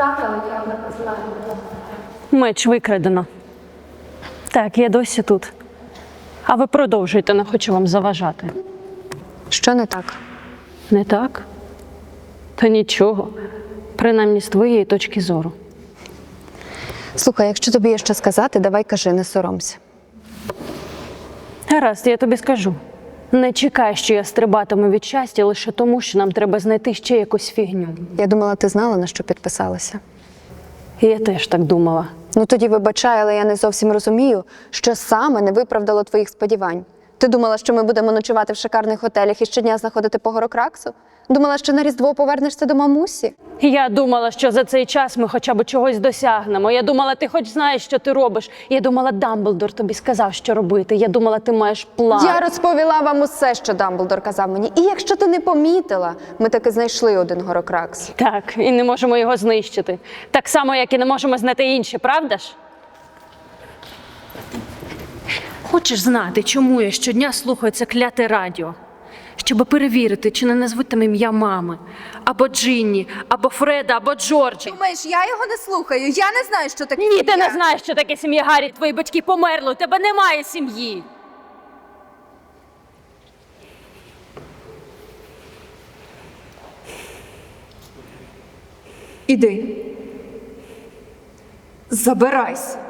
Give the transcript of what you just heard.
Так, але я не знаю. Меч викрадено. Так, я досі тут. А ви продовжуйте, не хочу вам заважати. Що не так? Не так? Та нічого. Принаймні з твоєї точки зору. Слухай, якщо тобі є що сказати, давай кажи, не соромся. Гаразд, я тобі скажу. Не чекай, що я стрибатиму від щастя лише тому, що нам треба знайти ще якусь фігню. Я думала, ти знала, на що підписалася. Я теж так думала. Ну тоді вибачай, але я не зовсім розумію, що саме не виправдало твоїх сподівань. Ти думала, що ми будемо ночувати в шикарних готелях і щодня знаходити по горокраксу? Думала, що на Різдво повернешся до мамусі? Я думала, що за цей час ми хоча б чогось досягнемо. Я думала, ти хоч знаєш, що ти робиш. Я думала, Дамблдор тобі сказав, що робити. Я думала, ти маєш план. Я розповіла вам усе, що Дамблдор казав мені. І якщо ти не помітила, ми таки знайшли один горокракс. Так, і не можемо його знищити. Так само, як і не можемо знайти інші, правда ж? Хочеш знати, чому я щодня слухаю це кляте радіо? Щоб перевірити, чи не назвуть там ім'я мами, або Джинні, або Фреда, або Джорджі. Думаєш, я його не слухаю. Я не знаю, що таке. Ні, ти сім'я. не знаєш, що таке сім'я Гаррі. Твої батьки померли, у тебе немає сім'ї. Іди. Забирайся.